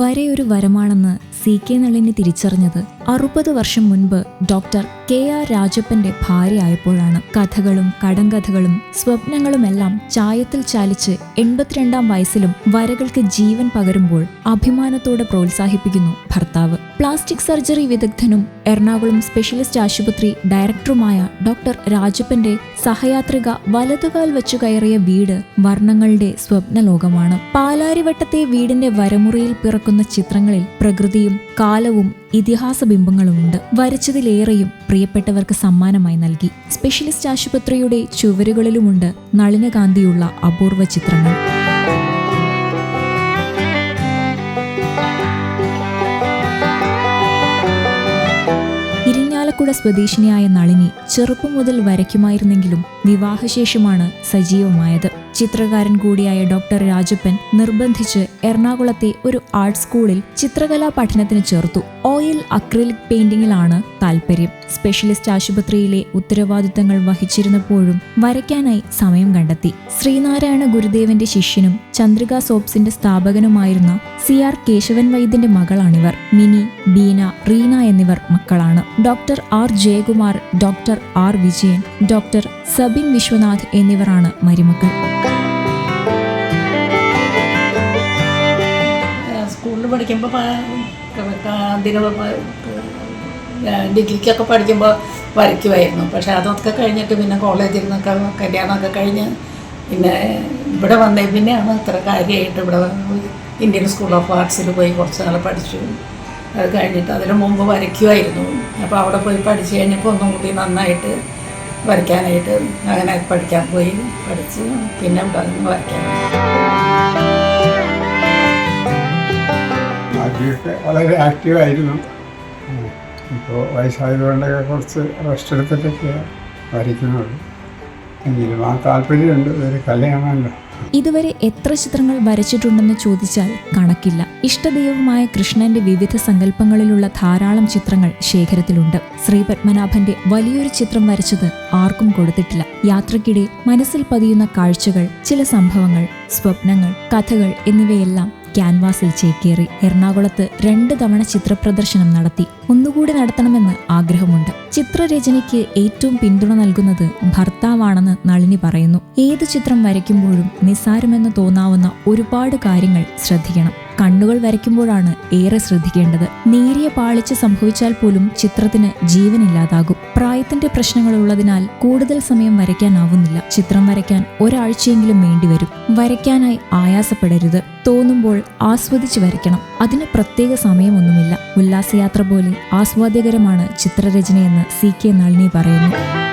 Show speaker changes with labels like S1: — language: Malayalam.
S1: വരെയൊരു വരമാണെന്ന് സി കെ നളിനി തിരിച്ചറിഞ്ഞത് അറുപത് വർഷം മുൻപ് ഡോക്ടർ കെ ആർ രാജപ്പന്റെ ഭാര്യയായപ്പോഴാണ്. കഥകളും കടങ്കഥകളും സ്വപ്നങ്ങളുമെല്ലാം ചായത്തിൽ ചാലിച്ച് എൺപത്തിരണ്ടാം വയസ്സിലും വരകൾക്ക് ജീവൻ പകരുമ്പോൾ അഭിമാനത്തോടെ പ്രോത്സാഹിപ്പിക്കുന്നു ഭർത്താവ്. പ്ലാസ്റ്റിക് സർജറി വിദഗ്ധനും എറണാകുളം സ്പെഷ്യലിസ്റ്റ് ആശുപത്രി ഡയറക്ടറുമായ ഡോക്ടർ രാജപ്പന്റെ സഹയാത്രിക വലതുകാൽ വെച്ചു കയറിയ വീട് വർണങ്ങളുടെ സ്വപ്നലോകമാണ്. പാലാരിവട്ടത്തെ വീടിന്റെ വരമുറിയിൽ പിറക്കുന്ന ചിത്രങ്ങളിൽ പ്രകൃതിയും കാലവും ഇതിഹാസ ബിംബങ്ങളുമുണ്ട് വരച്ചതിലേറെയും പ്രിയപ്പെട്ടവർക്ക് സമ്മാനമായി നൽകി. സ്പെഷ്യലിസ്റ്റ് ആശുപത്രിയുടെ ചുവരുകളിലുമുണ്ട് നളിനകാന്തിയുള്ള അപൂർവ ചിത്രങ്ങൾ. ഇരിഞ്ഞാലക്കുട സ്വദേശിനിയായ നളിനി ചെറുപ്പം മുതൽ വരയ്ക്കുമായിരുന്നെങ്കിലും വിവാഹശേഷമാണ് സജീവമായത്. ചിത്രകാരൻ കൂടിയായ ഡോക്ടർ രാജപ്പൻ നിർബന്ധിച്ച് എറണാകുളത്തെ ഒരു ആർട്ട് സ്കൂളിൽ ചിത്രകലാ പഠനത്തിന് ചേർത്തു. ഓയിൽ അക്രിലിക് പെയിന്റിങ്ങിലാണ് താല്പര്യം സ്പെഷ്യലിസ്റ്റ് ആശുപത്രിയിലെ ഉത്തരവാദിത്തങ്ങൾ വഹിച്ചിരുന്നപ്പോഴും വരയ്ക്കാനായി സമയം കണ്ടെത്തി. ശ്രീനാരായണ ഗുരുദേവന്റെ ശിഷ്യനും ചന്ദ്രിക സോപ്സിന്റെ സ്ഥാപകനുമായിരുന്ന സി ആർ കേശവൻ വൈദ്യന്റെ മകളാണിവർ. മിനി ബീന റീന എന്നിവർ മക്കളാണ്. Doctor R Jayakumar doctor R Vijayan doctor Sabin Viswanath എന്നിവരാണ് മരുമക്കൾ.
S2: സ്കൂളിൽ പഠിക്കുമ്പോൾ ഡിഗ്രിക്കൊക്കെ പഠിക്കുമ്പോൾ വരയ്ക്കുമായിരുന്നു പക്ഷെ അതൊക്കെ കഴിഞ്ഞിട്ട് പിന്നെ കോളേജിൽ നിന്നൊക്കെ കല്യാണമൊക്കെ കഴിഞ്ഞ് പിന്നെ ഇവിടെ വന്നേ പിന്നെയാണ് ഇത്ര കാര്യമായിട്ട് ഇവിടെ ഇന്ത്യൻ സ്കൂൾ ഓഫ് ആർട്സിൽ പോയി കുറച്ച് നാൾ പഠിച്ചു. അത് കഴിഞ്ഞിട്ട് അതിന് മുമ്പ് വരയ്ക്കുമായിരുന്നു അപ്പോൾ അവിടെ പോയി പഠിച്ചു കഴിഞ്ഞപ്പോൾ ഒന്നും കൂടി നന്നായിട്ട് വരയ്ക്കാനായിട്ട് അങ്ങനെ പഠിക്കാൻ പോയി പഠിച്ച് പിന്നെ ഇവിടെ നിന്ന് വരയ്ക്കാൻ.
S3: ആദ്യമൊക്കെ വളരെ ആക്റ്റീവായിരുന്നു ഇപ്പോൾ വയസ്സായതുകൊണ്ടൊക്കെ കുറച്ച് റെസ്റ്റ് എടുത്തിട്ടൊക്കെ വരയ്ക്കുന്നുള്ളൂ എങ്കിലും ആ താല്പര്യമുണ്ട്. ഒരു കലയാണല്ലോ.
S1: ഇതുവരെ എത്ര ചിത്രങ്ങൾ വരച്ചിട്ടുണ്ടെന്ന് ചോദിച്ചാൽ കണക്കില്ല. ഇഷ്ടദൈവമായ കൃഷ്ണന്റെ വിവിധ സങ്കല്പങ്ങളിലുള്ള ധാരാളം ചിത്രങ്ങൾ ശേഖരത്തിലുണ്ട്. ശ്രീപത്മനാഭന്റെ വലിയൊരു ചിത്രം വരച്ചത് ആർക്കും കൊടുത്തിട്ടില്ല. യാത്രക്കിടെ മനസ്സിൽ പതിയുന്ന കാഴ്ചകൾ ചില സംഭവങ്ങൾ സ്വപ്നങ്ങൾ കഥകൾ എന്നിവയെല്ലാം ക്യാൻവാസിൽ ചേക്കേറി എറണാകുളത്ത് രണ്ട് തവണ ചിത്രപ്രദർശനം നടത്തി. ഒന്നുകൂടി നടത്തണമെന്ന് ആഗ്രഹമുണ്ട്. ചിത്രരചനയ്ക്ക് ഏറ്റവും പിന്തുണ നൽകുന്നത് ഭർത്താവാണെന്ന് നളിനി പറയുന്നു. ഏത് ചിത്രം വരയ്ക്കുമ്പോഴും നിസ്സാരമെന്ന് തോന്നാവുന്ന ഒരുപാട് കാര്യങ്ങൾ ശ്രദ്ധിക്കണം. കണ്ണുകൾ വരയ്ക്കുമ്പോഴാണ് ഏറെ ശ്രദ്ധിക്കേണ്ടത്. നേരിയ പാളിച്ച സംഭവിച്ചാൽ പോലും ചിത്രത്തിന് ജീവനില്ലാതാകും. പ്രായത്തിന്റെ പ്രശ്നങ്ങൾ ഉള്ളതിനാൽ കൂടുതൽ സമയം വരയ്ക്കാനാവുന്നില്ല. ചിത്രം വരയ്ക്കാൻ ഒരാഴ്ചയെങ്കിലും വേണ്ടിവരും. വരയ്ക്കാനായി ആയാസപ്പെടരുത്. തോന്നുമ്പോൾ ആസ്വദിച്ച് വരയ്ക്കണം. അതിന് പ്രത്യേക സമയമൊന്നുമില്ല. ഉല്ലാസയാത്ര പോലെ ആസ്വാദ്യകരമാണ് ചിത്രരചനയെന്ന് സി കെ നളിനി പറയുന്നു.